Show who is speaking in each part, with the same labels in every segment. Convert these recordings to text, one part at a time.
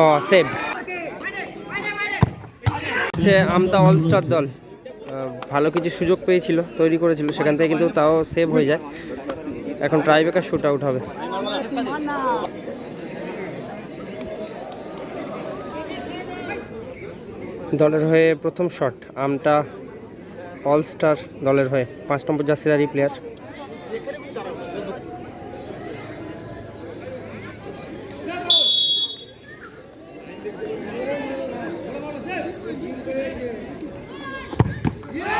Speaker 1: ও save হচ্ছে আমতা all star দল। ভালো কিছু সুযোগ পেয়েছিল, তৈরি করেছিল, সেখান থেকে কিন্তু তাও সেভ হয়ে যায়। এখন ট্রাইবেকার শুট আউট হবে। দলের হয়ে প্রথম শট আমটা অলস্টার দলের হয়ে। পাঁচ নম্বর জার্সিদারি প্লেয়ার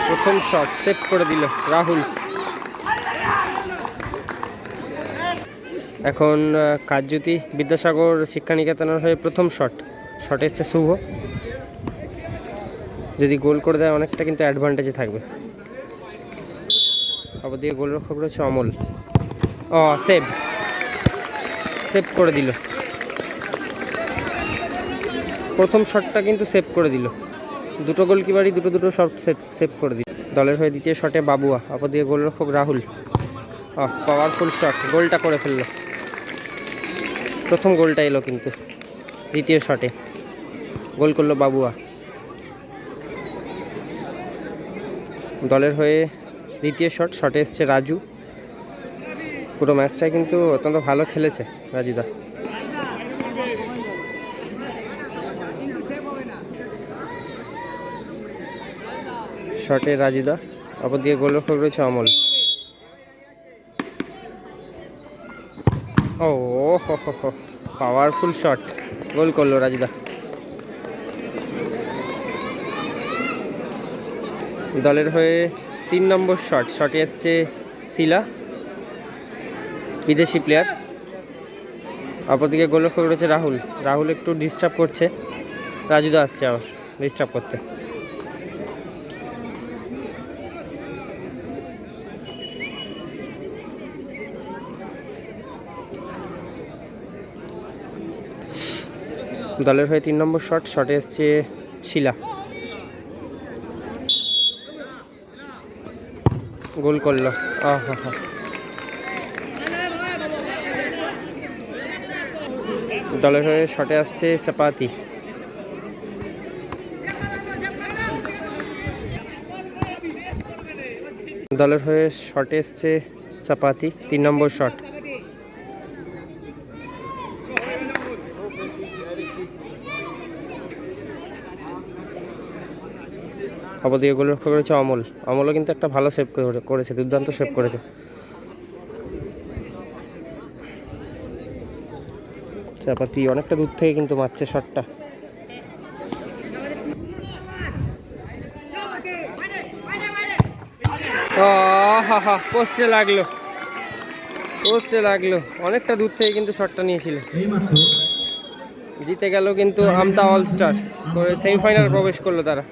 Speaker 1: প্রথম শট সেট করে দিল রাহুল। এখন আহ, কারজ্যোতি বিদ্যাসাগর শিক্ষানিকেতনের হয়ে প্রথম শট শটে এসছে শুভ। যদি গোল করে দেয় অনেকটা কিন্তু অ্যাডভান্টেজে থাকবে। আবার দিয়ে গোলরক্ষক রয়েছে অমল। ও সেভ সেভ করে দিল। প্রথম শটটা কিন্তু সেভ করে দিল। দুটো গোলকিপারই দুটো দুটো শট সেভ সেভ করে দিল। দলের হয়ে দ্বিতীয় শটে বাবুয়া আপার দিয়ে গোলরক্ষক রাহুল। পাওয়ারফুল শট গোলটা করে ফেলল। প্রথম গোলটা এলো কিন্তু দ্বিতীয় শটে গোল করল বাবুয়া। দলের হয়ে দ্বিতীয় শট শটে এসছে রাজু। পুরো ম্যাচটাই কিন্তু অত্যন্ত ভালো খেলেছে রাজুদা শটে রাজুদা অপর দিয়ে গোলরক্ষক রয়েছে অমল। ও, হো হো পাওয়ারফুল শট গোল করল রাজুদা দলের হয়ে তিন নম্বর শট শটে এসছে শিলা বিদেশি প্লেয়ার অপরদিকে গোলরক্ষক রয়েছে রাহুল। রাহুল একটু ডিস্টার্ব করছে। রাজুদা আসছে আবার ডিস্টার্ব করতে। দলের হয়ে তিন নম্বর শট, শটে এসছে শিলা। গোল করল। দলের হয়ে শটে আসছে চাপাতি। দলের হয়ে শটে এসছে চাপাতি, তিন নম্বর শট। অবদিকে গোলরক্ষক করেছে অমল। অমলও কিন্তু একটা ভালো সেভ করেছে, দুর্দান্ত সেভ করেছে। চাপাতি অনেকটা দূর থেকে কিন্তু মারছে শটটা পোস্টে লাগল। পোস্টে লাগল। অনেকটা দূর থেকে কিন্তু শটটা নিয়েছিল। জিতে গেল কিন্তু আমতা অলস্টার করে সেমিফাইনাল প্রবেশ করল তারা।